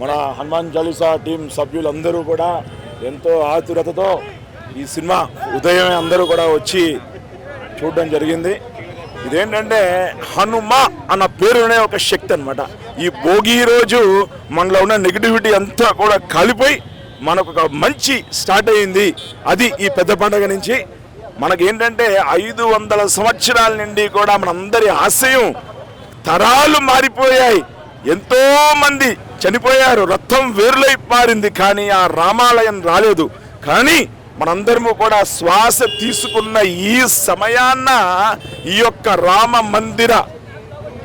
మన హనుమాన్ చాలీసా టీం సభ్యులందరూ కూడా ఎంతో ఆతురతతో ఈ సినిమా ఉదయమే అందరూ కూడా వచ్చి చూడడం జరిగింది. ఇదేంటంటే హనుమ అన్న పేరునే ఒక శక్తి అనమాట ఈ భోగి రోజు మనలో ఉన్న నెగిటివిటీ అంతా కూడా కాలిపోయి మనకు ఒక మంచి స్టార్ట్ అయింది. అది ఈ పెద్ద పండుగ నుంచి. మనకేంటంటే ఐదు వందల సంవత్సరాల నుండి కూడా మనందరి ఆశయం తరాలు మారిపోయాయి. ఎంతో మంది చనిపోయారు. రక్తం వేరులై పారింది కానీ ఆ రామాలయం రాలేదు. కానీ మనందరము కూడా శ్వాస తీసుకున్న ఈ సమయాన్న ఈ యొక్క రామ మందిర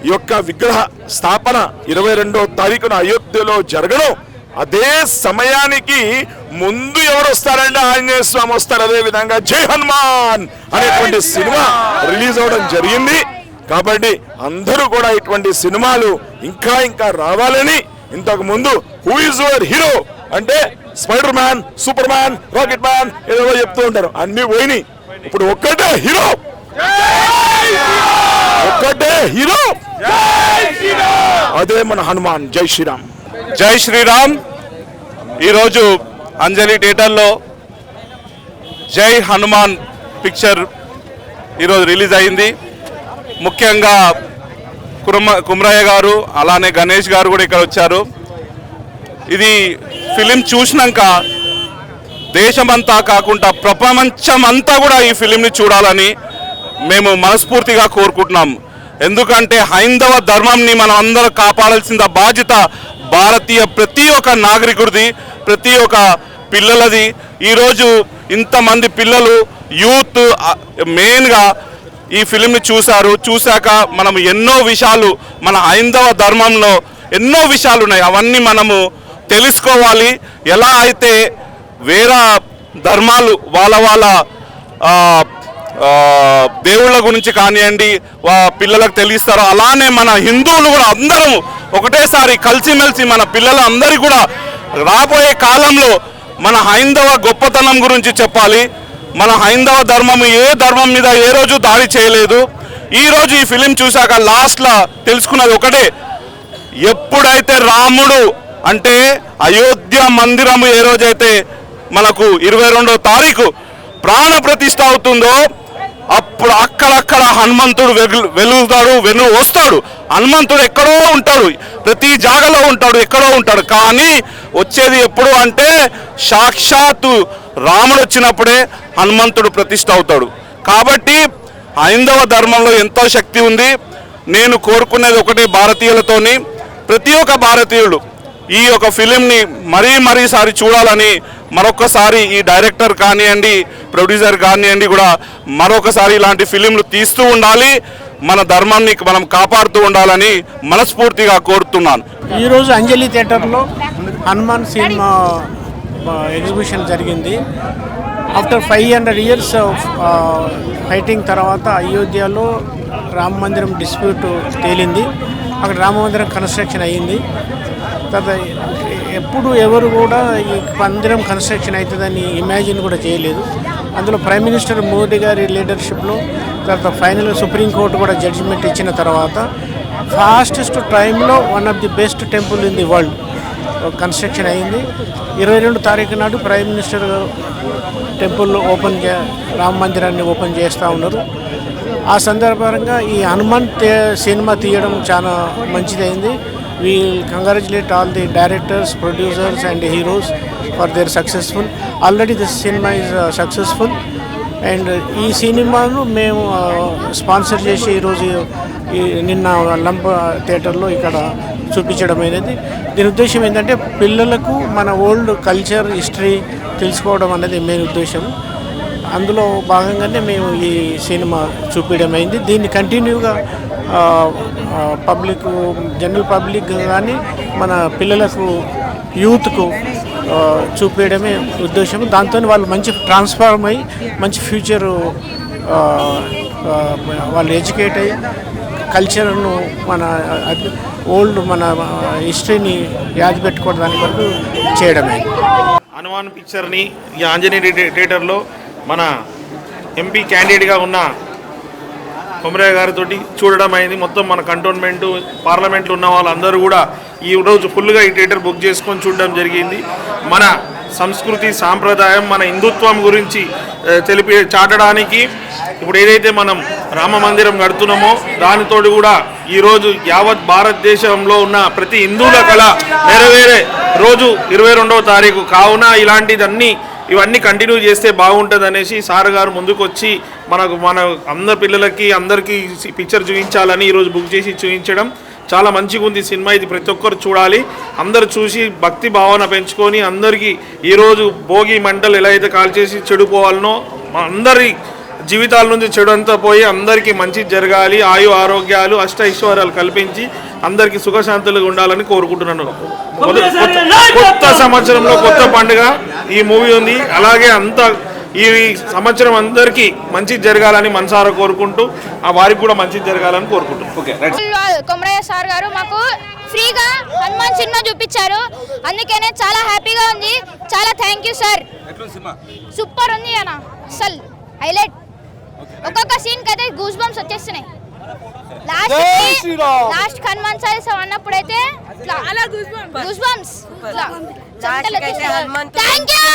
ఈ యొక్క విగ్రహ స్థాపన ఇరవై రెండో తారీఖున అయోధ్యలో జరగడం అదే సమయానికి ముందు ఎవరు వస్తారంటే ఆంజనేయ స్వామి వస్తారు. అదే విధంగా జై హనుమాన్ అనేటువంటి సినిమా రిలీజ్ అవడం జరిగింది. కాబట్టి అందరూ కూడా ఇటువంటి సినిమాలు ఇంకా ఇంకా రావాలని ఇంతకు ముందు హూ ఇస్ యువర్ హీరో అంటే Spider Man Superman rocket man ఏదో చెప్తూ ఉంటారు. అన్ని పోయినాయి. ఇప్పుడు ఒక్కటే హీరో ఒక్కటే హీరో అదే మన హనుమాన్. జై శ్రీరామ్. జై శ్రీరామ్. ఈరోజు అంజలి థియేటర్లో జై హనుమాన్ పిక్చర్ ఈరోజు రిలీజ్ అయింది. ముఖ్యంగా కురమ కుమ్రయ్య గారు అలానే గణేష్ గారు కూడా ఇక్కడ వచ్చారు. ఇది ఫిలిం చూసినాక దేశమంతా కాకుండా ప్రపంచమంతా కూడా ఈ ఫిలింని చూడాలని మేము మనస్ఫూర్తిగా కోరుకుంటున్నాం. ఎందుకంటే హైందవ ధర్మంని మనం అందరం కాపాడాల్సిన బాధ్యత భారతీయ ప్రతి ఒక్క నాగరికుడిది ప్రతి ఒక్క పిల్లలది. ఈరోజు ఇంతమంది పిల్లలు యూత్ మెయిన్గా ఈ ఫిలింని చూశారు. చూశాక మనం ఎన్నో విషయాలు మన హైందవ ధర్మంలో ఎన్నో విషయాలు ఉన్నాయి. అవన్నీ మనము తెలుసుకోవాలి. ఎలా అయితే వేరే ధర్మాలు వాళ్ళ వాళ్ళ దేవుళ్ళ గురించి కానివ్వండి వా పిల్లలకు తెలియస్తారో అలానే మన హిందువులు కూడా అందరం ఒకటేసారి కలిసిమెలిసి మన పిల్లలందరికీ కూడా రాబోయే కాలంలో మన హైందవ గొప్పతనం గురించి చెప్పాలి. మన హైందవ ధర్మం ఏ ధర్మం మీద ఏ రోజు దాడి చేయలేదు. ఈరోజు ఈ ఫిలిం చూశాక లాస్ట్లో తెలుసుకున్నది ఒకటే. ఎప్పుడైతే రాముడు అంటే అయోధ్య మందిరము ఏ రోజైతే మనకు ఇరవై రెండో తారీఖు ప్రాణ ప్రతిష్ట అవుతుందో అప్పుడు అక్కడక్కడ హనుమంతుడు వెలు- వెలుగుతాడు వెను వస్తాడు హనుమంతుడు ఎక్కడో ఉంటాడు. ప్రతి జాగలో ఉంటాడు ఎక్కడో ఉంటాడు. కానీ వచ్చేది ఎప్పుడు అంటే సాక్షాత్తు రాముడు వచ్చినప్పుడే హనుమంతుడు ప్రతిష్ట అవుతాడు. కాబట్టి హైందవ ధర్మంలో ఎంతో శక్తి ఉంది. నేను కోరుకునేది ఒకటే భారతీయులతోని. ప్రతి ఒక్క భారతీయుడు ఈ యొక్క ఫిలింని మరీ మరీసారి చూడాలని మరొకసారి ఈ డైరెక్టర్ కానివ్వండి ప్రొడ్యూసర్ కానివ్వండి కూడా మరొకసారి ఇలాంటి ఫిలింలు తీస్తూ ఉండాలి. మన ధర్మాన్ని మనం కాపాడుతూ ఉండాలని మనస్ఫూర్తిగా కోరుతున్నాను. ఈరోజు అంజలి థియేటర్లో హనుమాన్ సినిమా ఎగ్జిబిషన్ జరిగింది. After five hundred years of fighting తర్వాత అయోధ్యలో రామ మందిరం డిస్ప్యూట్ తేలింది. అక్కడ రామ మందిరం కన్స్ట్రక్షన్ అయ్యింది. తర్వాత ఎప్పుడు ఎవరు కూడా ఈ మందిరం కన్స్ట్రక్షన్ అవుతుందని ఇమాజిన్ కూడా చేయలేదు. అందులో ప్రైమ్ మినిస్టర్ మోదీ గారి లీడర్షిప్లో తర్వాత ఫైనల్ సుప్రీంకోర్టు కూడా జడ్జిమెంట్ ఇచ్చిన తర్వాత ఫాస్టెస్ట్ టైంలో one of the best temple in the world construction అయింది. ఇరవై రెండు తారీఖు నాడు ప్రైమ్ మినిస్టర్ టెంపుల్ ఓపెన్ చే రామ మందిరాన్ని ఓపెన్ చేస్తూ ఉన్నారు. ఆ సందర్భంగా ఈ హనుమాన్ సినిమా తీయడం చాలా మంచిదైంది. We congratulate all the directors producers and heroes for their successful already this cinema is successful and ఈ సినిమాను మేము uh, స్పాన్సర్ చేసి ఈరోజు ఈ నిన్న లంప థియేటర్లో ఇక్కడ చూపించడం అనేది దీని ఉద్దేశం ఏంటంటే పిల్లలకు మన ఓల్డ్ కల్చర్ హిస్టరీ తెలుసుకోవడం అనేది మెయిన్ ఉద్దేశం. అందులో భాగంగానే మేము ఈ సినిమా చూపించడం అయింది దీన్ని కంటిన్యూగా పబ్లిక్ జనరల్ పబ్లిక్ కానీ మన పిల్లలకు యూత్కు చూపించడమే ఉద్దేశం. దాంతో వాళ్ళు మంచి ట్రాన్స్ఫార్మ్ అయ్యి మంచి ఫ్యూచరు వాళ్ళు ఎడ్యుకేట్ అయ్యి కల్చర్ను మన ఓల్డ్ మన హిస్టరీని యాది పెట్టుకోవడానికి వరకు చేయడమే. హనుమాన్ పిక్చర్ని ఈ ఆంజనేయ థియేటర్లో మన ఎంపీ క్యాండిడేట్గా ఉన్న కొమరయ్య గారితో చూడడం అయింది. మొత్తం మన కంటోన్మెంట్ పార్లమెంట్లో ఉన్న వాళ్ళందరూ కూడా ఈ రోజు ఫుల్గా ఈ థియేటర్ బుక్ చేసుకొని చూడడం జరిగింది. మన సంస్కృతి సాంప్రదాయం మన హిందుత్వం గురించి తెలిపి చాటడానికి ఇప్పుడు ఏదైతే మనం రామ మందిరం కడుతున్నామో దానితోటి కూడా ఈరోజు యావత్ భారతదేశంలో ఉన్న ప్రతి హిందువుల కళ నెరవేరే రోజు ఇరవై రెండవ తారీఖు. కావున ఇలాంటిదన్నీ ఇవన్నీ కంటిన్యూ చేస్తే బాగుంటుంది అనేసి సార్ గారు ముందుకు వచ్చి మనకు మన అందరి పిల్లలకి అందరికీ పిక్చర్ చూపించాలని ఈరోజు బుక్ చేసి చూపించడం చాలా మంచిగా ఉంది సినిమా. ఇది ప్రతి ఒక్కరు చూడాలి. అందరు చూసి భక్తి భావన పెంచుకొని అందరికీ ఈరోజు భోగి మంటలు ఎలా అయితే కాల్చేసి చెడిపోవాలనో మా అందరి జీవితాల నుంచి చెడు అంతా పోయి అందరికీ మంచి జరగాలి. ఆయు ఆరోగ్యాలు అష్ట ఐశ్వర్యాలు కల్పించి అందరికీ సుఖశాంతులుగా ఉండాలని కోరుకుంటున్నాను. కొత్త- సంవత్సరంలో కొత్త పండుగ ఈ మూవీ ఉంది. అలాగే అంత ఈ సంవత్సరం అందరికీ మంచి జరగాలని మనసారా కోరుకుంటూ ఆ వారికి కూడా మంచి జరగాలని కోరుకుంటున్నాను. Okay right. కొమరయ్య సార్ గారు మాకు ఫ్రీగా హనుమాన్ సినిమా చూపించారు. అందుకనే చాలా హ్యాపీగా ఉంది. చాలా థ్యాంక్ యూ సార్ సూపర్ ఉంది అన్న అసలు హైలైట్ ఒక్కొక్క సీన్కి అయితే గూస్ బంప్స్ వచ్చేస్తున్నాయి. లాస్ట్ లాస్ట్ హనుమాన్ చాలీసా అన్నప్పుడైతే బంప్స్ థ్యాంక్ యూ